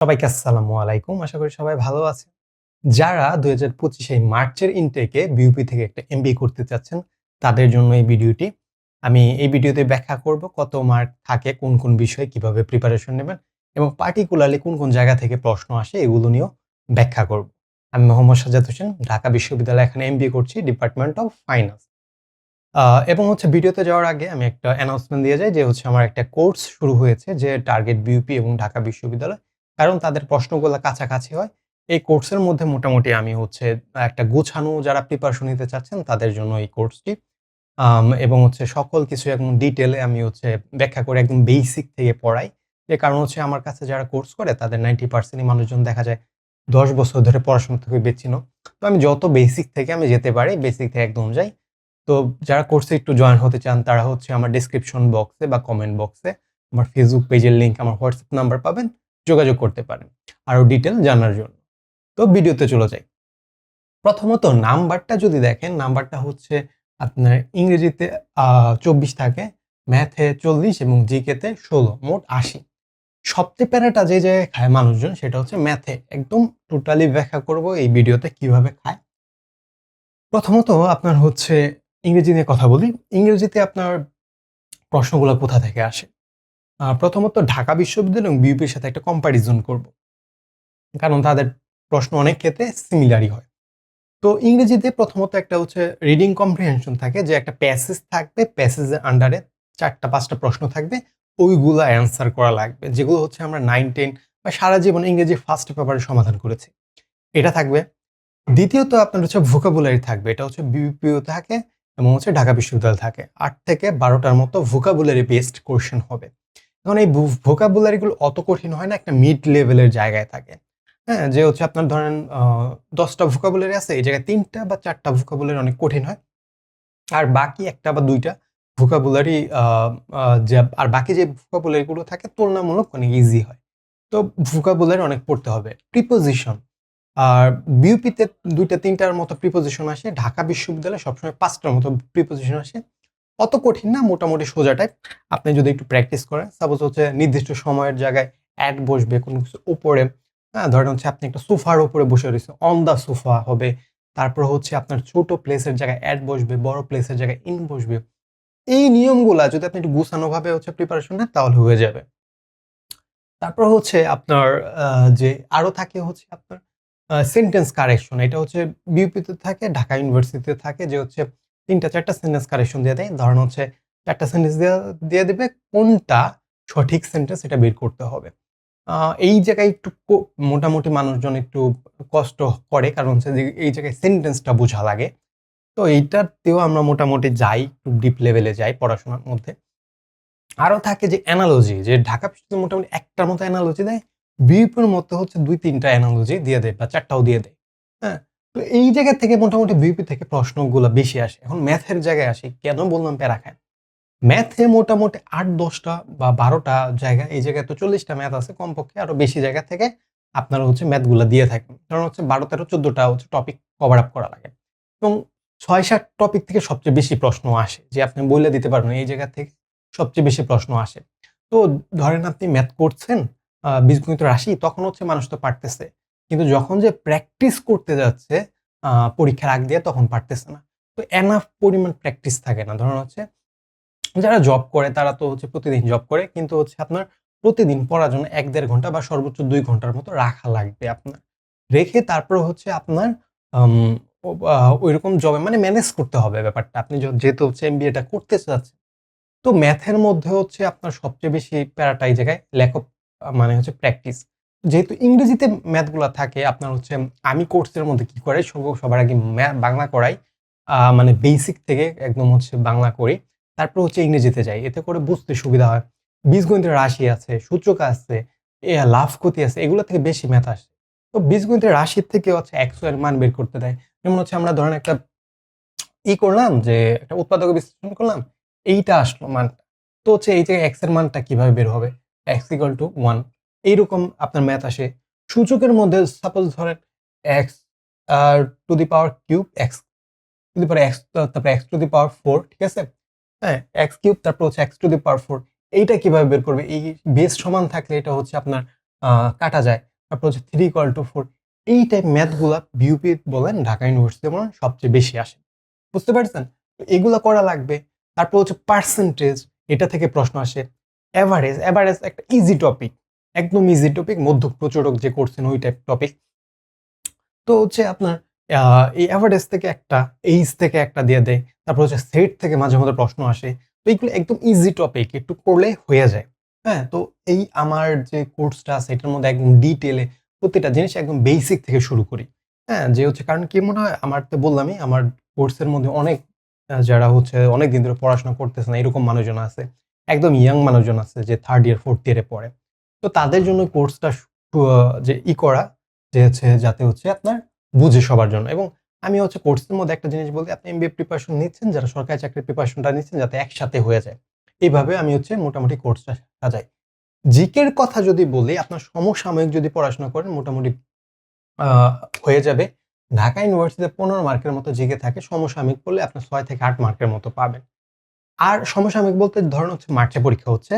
সবাইকে আসসালামু আলাইকুম। আশা করি সবাই ভালো আছে যারা দুই হাজার পঁচিশে মার্চের ইনটেকে বিউপি থেকে একটা এমবিএ করতে চাচ্ছেন, তাদের জন্য এই ভিডিওটি। আমি এই ভিডিওতে ব্যাখ্যা করব কত মার্ক থাকে, কোন কোন বিষয়ে কীভাবে প্রিপারেশন নেবেন এবং পার্টিকুলারলি কোন কোন জায়গা থেকে প্রশ্ন আসে, এগুলো নিয়েও ব্যাখ্যা করব। আমি মোহাম্মদ সাজাদ হোসেন, ঢাকা বিশ্ববিদ্যালয়ে এখানে এমবিএ করছি ডিপার্টমেন্ট অফ ফাইন্যান্স এবং হচ্ছে ভিডিওতে যাওয়ার আগে আমি একটা অ্যানাউন্সমেন্ট দিয়ে যাই, যে হচ্ছে আমার একটা কোর্স শুরু হয়েছে, যে টার্গেট বিউপি এবং ঢাকা বিশ্ববিদ্যালয় কারণ তাদের প্রশ্নগুলো কাছাকাছি হয়। এই কোর্সের মধ্যে মোটামুটি আমি হচ্ছে একটা গোছানো যারা প্রিপারেশন নিতে চাচ্ছেন, তাদের জন্য এই কোর্সটি। এবং হচ্ছে সকল কিছু একদম ডিটেলে আমি হচ্ছে ব্যাখ্যা করে একদম বেসিক থেকে পড়াই। যে কারণ হচ্ছে আমার কাছে যারা কোর্স করে, তাদের নাইনটি পার্সেন্টই মানুষজন দেখা যায় দশ বছর ধরে পড়াশোনা থেকে বেছিনো তো আমি যত বেসিক থেকে আমি যেতে পারি বেসিক থেকে একদম যাই। তো যারা কোর্সে একটু জয়েন হতে চান, তারা হচ্ছে আমার ডিসক্রিপশন বক্সে বা কমেন্ট বক্সে আমার ফেসবুক পেজের লিঙ্ক আমার হোয়াটসঅ্যাপ নাম্বার পাবেন। যোগাযোগ করতে পারেন। আরও ডিটেল জানার জন্য। তো ভিডিওতে চলে যাই। প্রথমত নাম্বারটা যদি দেখেন, নাম্বারটা হচ্ছে আপনার ইংরেজিতে চব্বিশ থাকে ম্যাথে চল্লিশ এবং জিকেতে ষোলো, মোট আশি। সবচেয়ে প্যারাটা যে জায়গায় খায় মানুষজন, সেটা হচ্ছে ম্যাথে একদম টোটালি ব্যাখ্যা করব এই ভিডিওতে কীভাবে খায়। প্রথমত আপনার হচ্ছে ইংরেজি নিয়ে কথা বলি। ইংরেজিতে আপনার প্রশ্নগুলো কোথা থেকে আসে? প্রথমত ঢাকা বিশ্ববিদ্যালয় এবং বিউপির সাথে একটা কম্প্যারিজন করব। কারণ তাদের প্রশ্ন অনেক ক্ষেত্রে সিমিলারই হয়। তো ইংরেজিতে প্রথমত একটা হচ্ছে রিডিং কম্প্রিহেনশন থাকে, যে একটা প্যাসেজ থাকবে প্যাসেজের আন্ডারে চারটা, পাঁচটা প্রশ্ন থাকবে, ওইগুলো অ্যান্সার করা লাগবে, যেগুলো হচ্ছে আমরা নাইন টেন বা সারা জীবন ইংরেজি ফার্স্ট পেপারে সমাধান করেছি। এটা থাকবে। দ্বিতীয়ত আপনার হচ্ছে ভোকাবুলারি থাকবে, এটা হচ্ছে বিউপিও থাকে এবং হচ্ছে ঢাকা বিশ্ববিদ্যালয় থাকে। আট থেকে বারোটার মতো ভোকাবুলারি বেসড কোশ্চেন হবে। এখন এই ভোকাবুলারিগুলো অত কঠিন হয় না, একটা মিড লেভেলের জায়গায় থাকে। হ্যাঁ যে হচ্ছে আপনার ধরেন দশটা ভোকাবুলারি আছে, এই জায়গায় তিনটা বা চারটা ভোকাবুলারি অনেক কঠিন হয়। আর বাকি একটা বা দুইটা ভোকাবুলারি যে, আর বাকি যে ভোকাবুলারিগুলো থাকে, তুলনামূলক অনেক ইজি হয়। তো ভোকাবুলারি অনেক পড়তে হবে। প্রিপোজিশন আর বিউপিতে দুইটা, তিনটার মতো প্রিপোজিশন আসে। ঢাকা বিশ্ববিদ্যালয়ে সবসময় পাঁচটার মতো প্রিপোজিশন আসে। অত কঠিন না, মোটামুটি সোজা টাইপ আপনি যদি একটু প্র্যাকটিস করেন সাপোজ হচ্ছে নির্দিষ্ট সময়ের জায়গায় অ্যাড বসবে কোনো কিছুর উপরে হ্যাঁ ধরেন হচ্ছে আপনি একটা সোফার উপরে বসে রয়েছে অন দ্য সোফা হবে। তারপর হচ্ছে আপনার ছোট প্লেসের জায়গায় অ্যাড বসবে, বড় প্লেসের জায়গায় ইন বসবে। এই নিয়মগুলা যদি আপনি একটু গুছানোভাবে হচ্ছে প্রিপারেশন নেন, তাহলে হয়ে যাবে। তারপর হচ্ছে আপনার যে আরও থাকে হচ্ছে আপনার সেন্টেন্স কারেকশন এটা হচ্ছে বিউপিতে থাকে, ঢাকা ইউনিভার্সিটিতে থাকে, যে হচ্ছে তিনটা, চারটা সেন্টেন্স কারেকশন দিয়ে দেয়। ধরেন হচ্ছে, চারটা সেন্টেন্স দিয়ে দেবে কোনটা সঠিক সেন্টেন্স এটা বের করতে হবে। এই জায়গায় একটু মোটামুটি মানুষজন একটু কষ্ট করে, কারণ হচ্ছে যে এই জায়গায় সেন্টেন্সটা বোঝা লাগে। তো এইটাতেও আমরা মোটামুটি যাই, একটু ডিপ লেভেলে যাই পড়াশোনার মধ্যে। আরও থাকে যে অ্যানালজি যে ঢাকা বিশ্ববিদ্যালয় মোটামুটি একটার মতো অ্যানালজি দেয় বিউপির মতো হচ্ছে দুই তিনটা অ্যানালজি দিয়ে দেয় বা চারটাও দিয়ে দেয়। হ্যাঁ? তো এই জায়গা থেকে মোটামুটি বিউপি থেকে প্রশ্নগুলো বেশি আসে। এখন ম্যাথের জায়গায় আসে, কেন বললাম প্যারা খায় ম্যাথে মোটামুটি আট, দশটা বা বারোটা জায়গা, এই জায়গায় তো চল্লিশটা ম্যাথ আছে, কমপক্ষে আরও বেশি জায়গা থেকে আপনারা হচ্ছে ম্যাথগুলো দিয়ে থাকেন। কারণ হচ্ছে বারো, তেরো, চোদ্দটা হচ্ছে টপিক কভার আপ করা লাগে। এবং ছয়, সাত টপিক থেকে সবচেয়ে বেশি প্রশ্ন আসে, যে আপনি বলে দিতে পারবেন, এই জায়গা থেকে সবচেয়ে বেশি প্রশ্ন আসে। তো ধরেন আপনি ম্যাথ করছেন বীজগণিত রাশি, তখন হচ্ছে মানুষ তো পারতেছে। কিন্তু যখন যে প্র্যাকটিস করতে যাচ্ছে পরীক্ষার আগ দিয়ে তখন পারতেছে না। তো এনাফ পরিমাণ প্র্যাকটিস থাকে না। ধরুন হচ্ছে, যারা জব করে, তারা তো হচ্ছে প্রতিদিন জব করে, কিন্তু হচ্ছে আপনার প্রতিদিন পড়ার জন্য এক দেড় ঘণ্টা বা সর্বোচ্চ দুই ঘণ্টার মতো রাখা লাগবে আপনার। রেখে তারপর হচ্ছে আপনার ওই রকম জবে মানে ম্যানেজ করতে হবে ব্যাপারটা। আপনি যেহেতু হচ্ছে এম এমবিএটা করতে চাচ্ছেন। তো ম্যাথের মধ্যে হচ্ছে আপনার সবচেয়ে বেশি প্যারাটাই জায়গায় ল্যাক অফ মানে হচ্ছে প্র্যাকটিস যেহেতু ইংরেজিতে ম্যাথগুলো থাকে, আপনার হচ্ছে আমি কোর্সের মধ্যে কি করে সব- সবার আগে বাংলা করাই। মানে বেসিক থেকে একদম হচ্ছে বাংলা করি। তারপর হচ্ছে ইংরেজিতে যাই। এতে করে বুঝতে সুবিধা হয়। বীজগণিতের রাশি আছে, সূচক আছে লাভ ক্ষতি আছে, এগুলো থেকে বেশি ম্যাথ আসে। তো বীজগণিতের রাশির থেকে হচ্ছে একশো এর মান বের করতে দেয়। যেমন হচ্ছে আমরা ধরেন একটা ই করলাম যে, একটা উৎপাদক বিশ্লেষণ করলাম, এইটা আসলো মানটা। তো হচ্ছে এই যে এক্সের মানটা কীভাবে বের হবে? এক্স ইকাল টু ওয়ান এইরকম আপনার ম্যাথ আসে। সূচকের মধ্যে সাপোজ ধরেন x R to the power cube X to the power X তারপরে X to the power four ঠিক আছে? হ্যাঁ এক্স কিউব তারপর হচ্ছে X to the power four এইটা কীভাবে বের করবে? এই বেস সমান থাকলে এটা হচ্ছে আপনার কাটা যায়। তারপর হচ্ছে থ্রি ইকুয়াল টু ফোর এই টাইপ ম্যাথগুলা বিউপি বলেন ঢাকা ইউনিভার্সিটি বলেন সবচেয়ে বেশি আসে। বুঝতে পারছেন? এগুলা করা লাগবে। তারপর হচ্ছে পার্সেন্টেজ এটা থেকে প্রশ্ন আসে। অ্যাভারেজ অ্যাভারেজ একটা ইজি টপিক একদম ইজি টপিক মধ্য প্রচুরক যে করছেন ওই টাইপ টপিক তো হচ্ছে আপনার এই অ্যাভারেজ থেকে একটা এইজ থেকে একটা দিয়ে দেয়, তারপর হচ্ছে সেট থেকে মাঝে মধ্যে প্রশ্ন আসে। তো এইগুলো একদম ইজি টপিক একটু করলে হয়ে যায়। হ্যাঁ তো এই আমার যে কোর্সটা আছে, এটার মধ্যে একদম ডিটেলে প্রত্যেকটা জিনিস একদম বেসিক থেকে শুরু করি। হ্যাঁ যে হচ্ছে কারণ কি মনে হয়, আমার তো বললামই, আমার কোর্সের মধ্যে অনেক যারা হচ্ছে অনেক দিন ধরে পড়াশোনা করতেছে না, এরকম মানুষজন আছে, একদম ইয়াং মানুষজন আছে, যে থার্ড ইয়ার ফোর্থ ইয়ারে পড়ে। তো তাদের জন্য কোর্সটা যে ই করা, যে হচ্ছে যাতে হচ্ছে আপনার বুঝে সবার জন্য। এবং আমি হচ্ছে কোর্সের মধ্যে একটা জিনিস বলতে, আপনি এমবিএ প্রিপারেশন নিচ্ছেন, যারা সরকারি চাকরির প্রিপারেশনটা নিচ্ছেন, যাতে একসাথে হয়ে যায়। এইভাবে আমি হচ্ছে মোটামুটি কোর্সটা সাজাই। জিকের কথা যদি বলি, আপনার সমসাময়িক যদি পড়াশোনা করেন, মোটামুটি হয়ে যাবে। ঢাকা ইউনিভার্সিটিতে পনেরো মার্কের মতো জিকে থাকে, সমসাময়িক পড়লে আপনার ছয় থেকে আট মার্কের মতো পাবেন। আর সমসাময়িক বলতে ধরেন হচ্ছে মার্চে পরীক্ষা হচ্ছে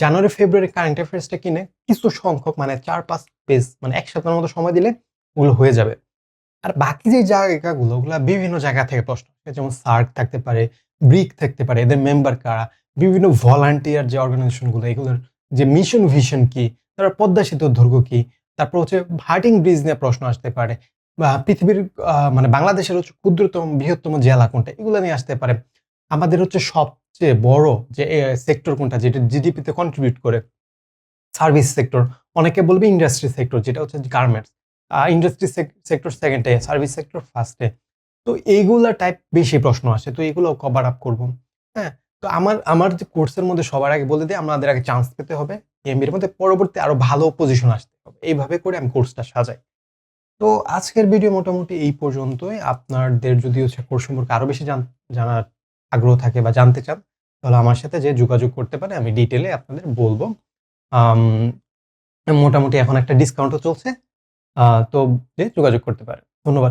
জানুয়ারি, ফেব্রুয়ারি কারেন্ট অ্যাফেয়ার্সটা কিনে কিছু সংখ্যক মানে চার, পাঁচ পেজ মানে এক সপ্তাহের মতো সময় দিলে ওগুলো হয়ে যাবে আর বাকি যে জায়গাগুলো, ওগুলো বিভিন্ন জায়গা থেকে প্রশ্ন। যেমন সার্ক থাকতে পারে ব্রিক থাকতে পারে, এদের মেম্বার কারা, বিভিন্ন ভলান্টিয়ার যে অর্গানাইজেশনগুলো এগুলোর যে মিশন ভিশন কি তারপর পদ্মা সেতুর দৈর্ঘ্য কি, তারপর হচ্ছে হার্টিং ব্রিজ নিয়ে প্রশ্ন আসতে পারে, বা পৃথিবীর মানে বাংলাদেশের হচ্ছে ক্ষুদ্রতম, বৃহত্তম জেলা কোনটা, এগুলো নিয়ে আসতে পারে আমাদের হচ্ছে সবচেয়ে বড় যে সেক্টর কোনটা, যেটা জিডিপিতে কন্ট্রিবিউট করে। সার্ভিস সেক্টর অনেকে বলবে ইন্ডাস্ট্রি সেক্টর যেটা হচ্ছে গার্মেন্টস ইন্ডাস্ট্রি সেক্টর সেকেন্ডে সার্ভিস সেক্টর ফার্স্টে তো এইগুলা টাইপ বেশি প্রশ্ন আসে, তো এগুলো কভার আপ করব। হ্যাঁ তো আমার আমার যে কোর্সের মধ্যে সবার আগে বলে দিই, আমাদের আগে চান্স পেতে হবে এমবির মধ্যে পরবর্তী আরও ভালো পজিশন আসতে হবে। এইভাবে করে আমি কোর্সটা সাজাই। তো আজকের ভিডিও মোটামুটি এই পর্যন্তই। আপনাদের যদি হচ্ছে কোর্স সম্পর্কে আরও বেশি জান- জানার আগ্রহ থাকে বা জানতে চান, তাহলে আমার সাথে যে যোগাযোগ করতে পারে, আমি ডিটেলে আপনাদের বলব। মোটামুটি এখন একটা ডিসকাউন্টও চলছে। তো যে যোগাযোগ করতে পারে। ধন্যবাদ।